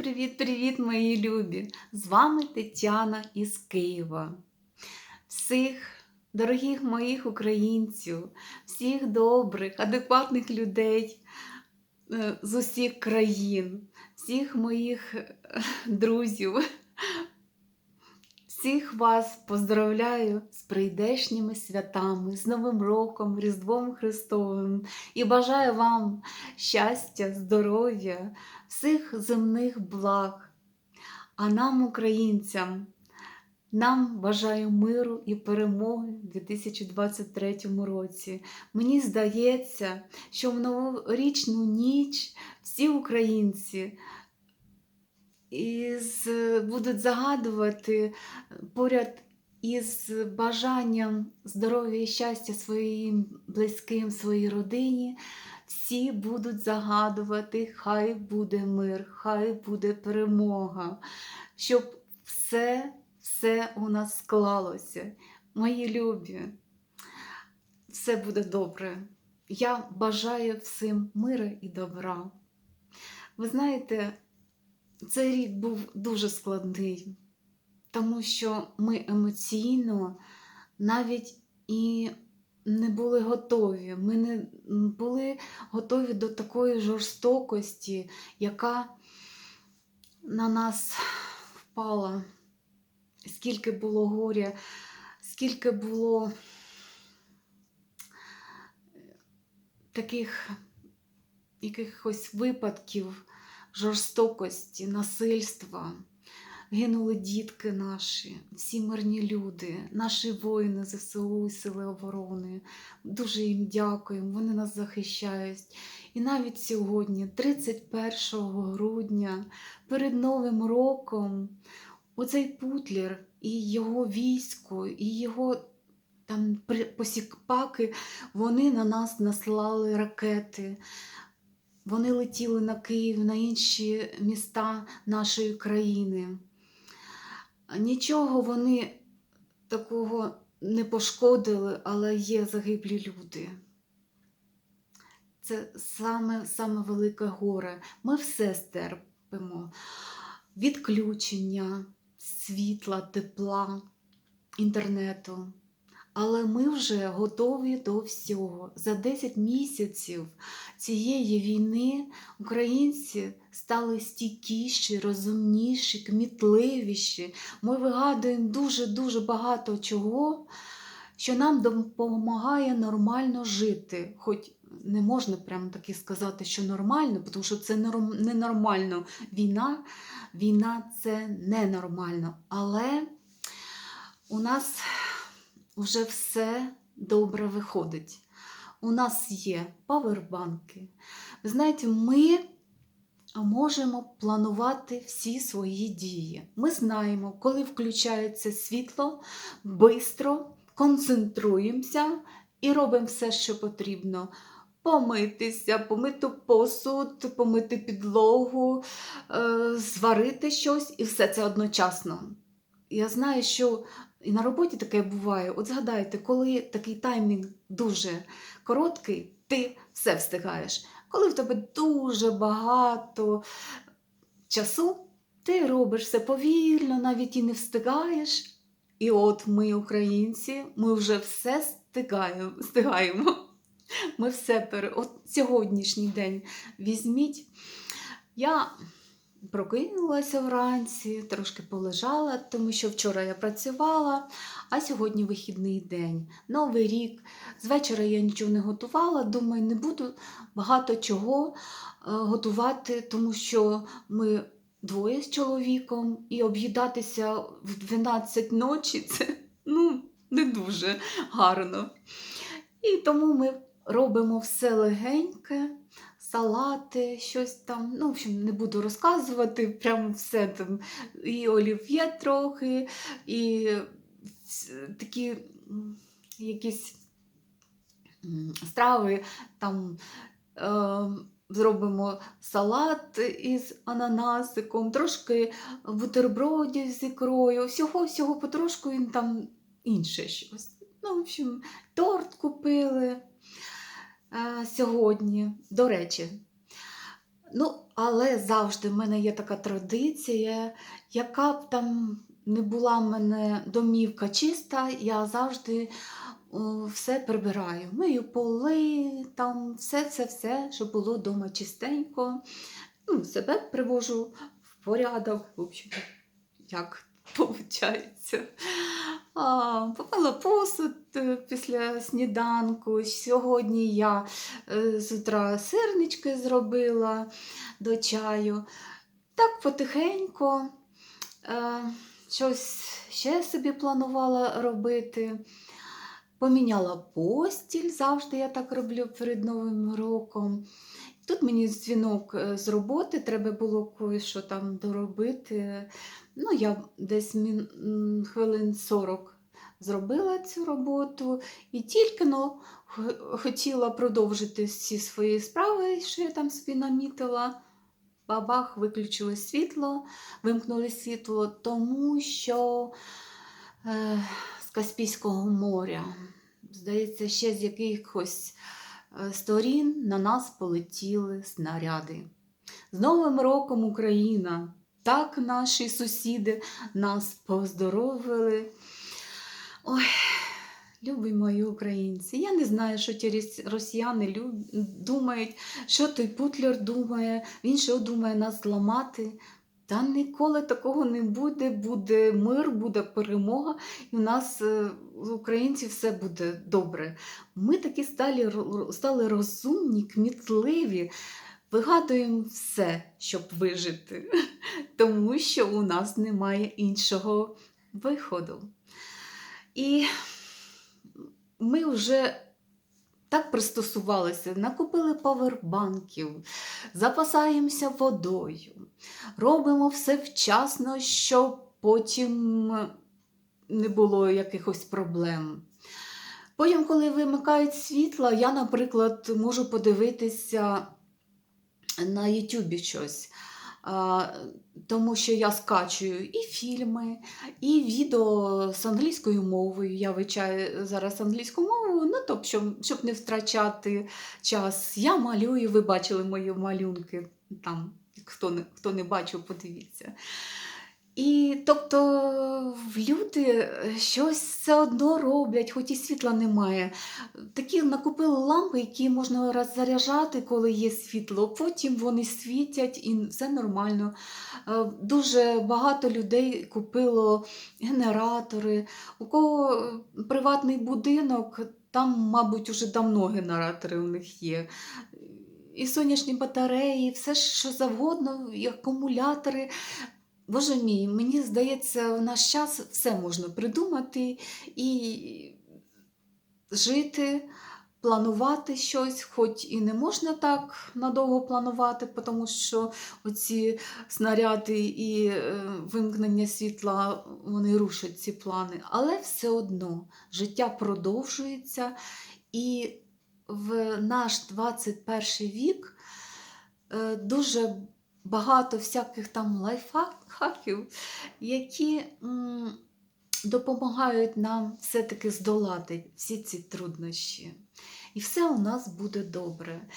Привіт-привіт, мої любі! З вами Тетяна із Києва. Всіх дорогих моїх українців, всіх добрих, адекватних людей е, з усіх країн, всіх моїх е, друзів. Всіх вас поздравляю з прийдешніми святами, з Новим роком, Різдвом Христовим і бажаю вам щастя, здоров'я, всіх земних благ. А нам, українцям, нам бажаю миру і перемоги в 2023 році. Мені здається, що в новорічну ніч всі українці із, будуть загадувати поряд із бажанням здоров'я і щастя своїм близьким, своїй родині. Всі будуть загадувати, хай буде мир, хай буде перемога, щоб все, все у нас склалося. Мої любі, все буде добре. Я бажаю всім мира і добра. Ви знаєте, цей рік був дуже складний, тому що ми емоційно навіть і не були готові. Ми не були готові до такої жорстокості, яка на нас впала. Скільки було горя, скільки було таких якихось випадків жорстокості, насильства. Гинули дітки наші, всі мирні люди, наші воїни ЗСУ і Сили оборони. Дуже їм дякуємо, вони нас захищають. І навіть сьогодні, 31 грудня, перед Новим роком, оцей Путлер і його військо, і його там посікпаки, вони на нас наслали ракети. Вони летіли на Київ, на інші міста нашої країни. Нічого вони такого не пошкодили, але є загиблі люди. Це саме саме велике горе. Ми все стерпимо. Відключення світла, тепла, інтернету. Але ми вже готові до всього. За 10 місяців цієї війни українці стали стійкіші, розумніші, кмітливіші. Ми вигадуємо дуже-дуже багато чого, що нам допомагає нормально жити. Хоч не можна прямо таки сказати, що нормально, тому що це ненормально. Війна, війна це ненормально. Але у нас вже все добре виходить. У нас є павербанки. Ви знаєте, ми можемо планувати всі свої дії. Ми знаємо, коли включається світло, швидко концентруємося і робимо все, що потрібно. Помитися, помити посуд, помити підлогу, е, зварити щось і все це одночасно. Я знаю, що і на роботі таке буває. От згадайте, коли такий таймінг дуже короткий, ти все встигаєш. Коли в тебе дуже багато часу, ти робиш все повільно, навіть і не встигаєш. І от ми, українці, ми вже все встигаємо. встигаємо. Ми все пере... От сьогоднішній день візьміть. Я Прокинулася вранці, трошки полежала, тому що вчора я працювала, а сьогодні вихідний день, новий рік. З вечора я нічого не готувала, думаю, не буду багато чого е, готувати, тому що ми двоє з чоловіком і об'їдатися в 12 ночі це ну, не дуже гарно. І тому ми робимо все легеньке салати, щось там. Ну, в общем, не буду розказувати, прямо все там. І олів'є трохи, і такі якісь страви там. Е Зробимо салат із ананасиком, трошки бутербродів з ікрою, всього-всього потрошку і там інше щось. Ну, в общем, торт купили сьогодні. До речі, Ну, але завжди в мене є така традиція, яка б там не була в мене домівка чиста, я завжди все прибираю. Мию поли, там все, все, все, щоб було вдома чистенько. Ну, себе привожу в порядок, в общем, як виходить. А, Попила посуд е, після сніданку. Сьогодні я е, з утра сирнички зробила до чаю. Так потихеньку е, щось ще собі планувала робити. Поміняла постіль, завжди я так роблю перед Новим роком. Тут мені дзвінок е, з роботи, треба було кое-що там доробити. Ну, я десь хвилин 40 зробила цю роботу і тільки х- хотіла продовжити всі свої справи, що я там собі намітила. Бабах, виключили світло, вимкнули світло, тому що е, з Каспійського моря, здається, ще з якихось сторін на нас полетіли снаряди. З Новим роком Україна! Так наші сусіди нас поздоровили. Ой, любі мої українці, я не знаю, що ті росіяни лю- думають, що той Путлер думає, він що думає нас зламати. Та ніколи такого не буде, буде мир, буде перемога, і у нас, е, українців, все буде добре. Ми такі стали, стали розумні, кмітливі, вигадуємо все, щоб вижити, тому що у нас немає іншого виходу. І ми вже так пристосувалися, накупили павербанків, запасаємося водою, робимо все вчасно, щоб потім не було якихось проблем. Потім, коли вимикають світло, я, наприклад, можу подивитися на Ютубі щось. Тому що я скачую і фільми, і відео з англійською мовою. Я вивчаю зараз англійську мову, ну тобто, щоб, щоб не втрачати час. Я малюю, ви бачили мої малюнки там. Хто не, хто не бачив, подивіться. І тобто люди щось все одно роблять, хоч і світла немає. Такі накупили лампи, які можна роззаряджати, коли є світло. Потім вони світять і все нормально. Е, Дуже багато людей купило генератори. У кого е, приватний будинок, там, мабуть, уже давно генератори у них є. І сонячні батареї, все що завгодно, і акумулятори. Боже мій, мені здається, в наш час все можна придумати і жити, планувати щось, хоч і не можна так надовго планувати, тому що оці снаряди і е, вимкнення світла вони рушать ці плани. Але все одно життя продовжується, і в наш 21 вік е, дуже багато всяких там лайфхаків, які м, допомагають нам все-таки здолати всі ці труднощі. І все у нас буде добре.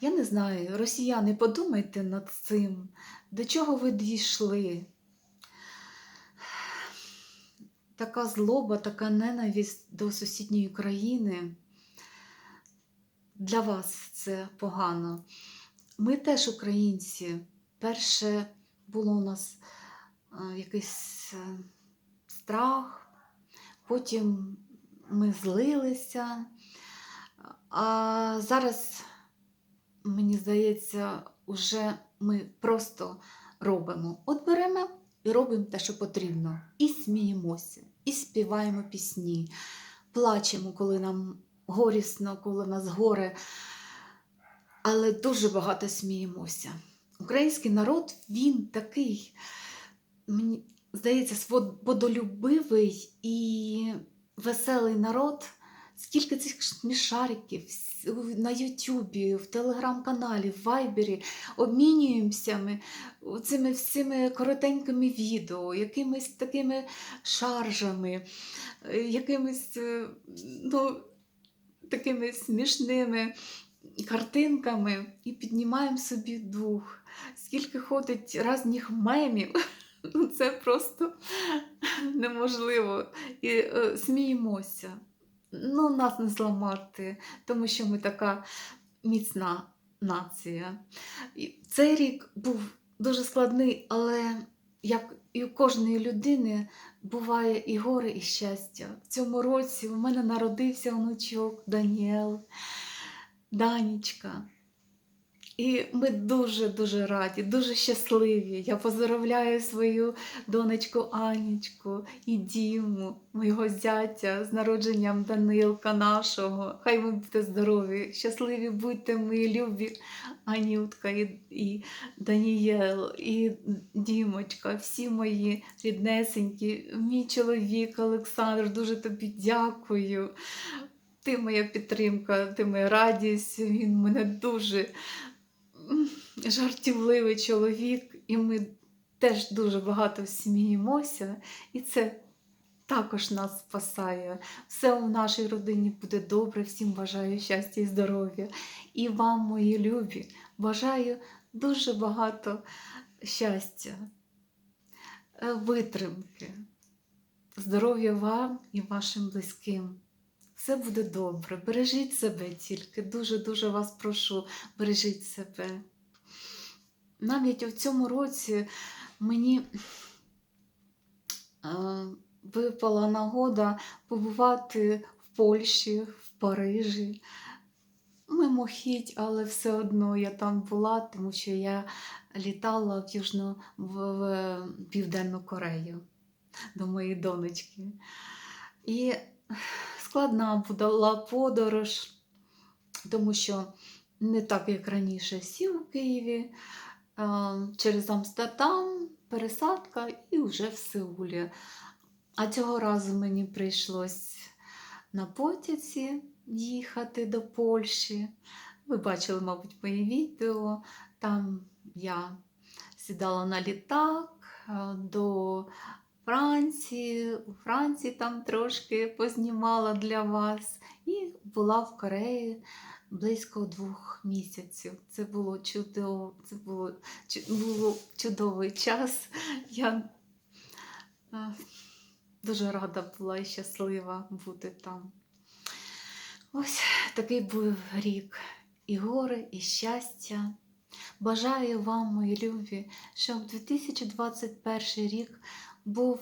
Я не знаю, росіяни, подумайте над цим, до чого ви дійшли. Така злоба, така ненависть до сусідньої країни. Для вас це погано. Ми теж українці. Перше було у нас е, якийсь е, страх, потім ми злилися. А зараз, мені здається, вже ми просто робимо. От беремо і робимо те, що потрібно. І сміємося, і співаємо пісні, плачемо, коли нам горісно, коли нас горе. Але дуже багато сміємося. Український народ, він такий, мені здається, свободолюбивий і веселий народ. Скільки цих смішариків на Ютубі, в телеграм-каналі, в Вайбері обмінюємося ми цими всіми коротенькими відео, якимись такими шаржами, якимись е, ну, такими смішними картинками і піднімаємо собі дух. Скільки ходить різних мемів, ну це просто неможливо. І е, сміємося. Ну, нас не зламати, тому що ми така міцна нація. І цей рік був дуже складний, але як і у кожної людини буває і горе, і щастя. В цьому році у мене народився внучок Даніел, Данічка. І ми дуже-дуже раді, дуже щасливі. Я поздравляю свою донечку Анічку і Діму, моєго зятя з народженням Данилка нашого. Хай ви будете здорові, щасливі будьте, мої любі Анютка і, і Данієл, і Дімочка, всі мої ріднесенькі, мій чоловік Олександр, дуже тобі дякую. Ти моя підтримка, ти моя радість. Він мене дуже жартівливий чоловік, і ми теж дуже багато сміємося, і це також нас спасає. Все у нашій родині буде добре. Всім бажаю щастя і здоров'я. І вам, мої любі, бажаю дуже багато щастя, е, витримки, здоров'я вам і вашим близьким. Все буде добре. Бережіть себе тільки. Дуже-дуже вас прошу, бережіть себе. Навіть у цьому році мені е, випала нагода побувати в Польщі, в Парижі. Мимохідь, але все одно я там була, тому що я літала в Южну в, в Південну Корею до моєї донечки. І складна була подорож, тому що не так, як раніше, сів у Києві через Амстердам, пересадка і вже в Сеулі. А цього разу мені прийшлось на потязі їхати до Польщі. Ви бачили, мабуть, мої відео. Там я сідала на літак до Франції. У Франції там трошки познімала для вас. І була в Кореї близько двох місяців. Це було чудово, це було, було чудовий час. Я е, дуже рада була і щаслива бути там. Ось такий був рік. І горе, і щастя. Бажаю вам, мої любі, щоб 2021 рік був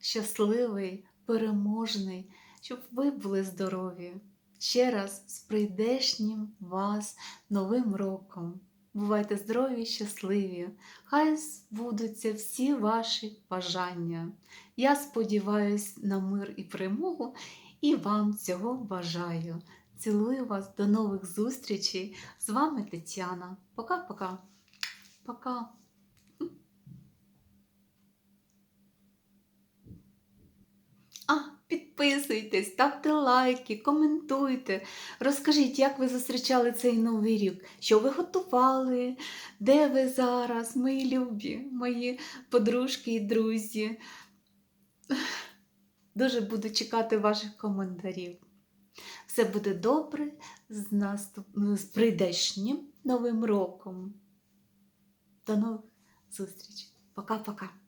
щасливий, переможний, щоб ви були здорові. Ще раз з прийдешнім вас Новим роком. Бувайте здорові і щасливі. Хай збудуться всі ваші бажання. Я сподіваюся на мир і перемогу і вам цього бажаю. Цілую вас до нових зустрічей. З вами Тетяна. Пока-пока. Пока. А, підписуйтесь, ставте лайки, коментуйте. Розкажіть, як ви зустрічали цей новий рік, що ви готували, де ви зараз, мої любі, мої подружки і друзі. Дуже буду чекати ваших коментарів. Все буде добре з, наступ... з прийдешнім новим роком. До нових зустрічей. Пока-пока.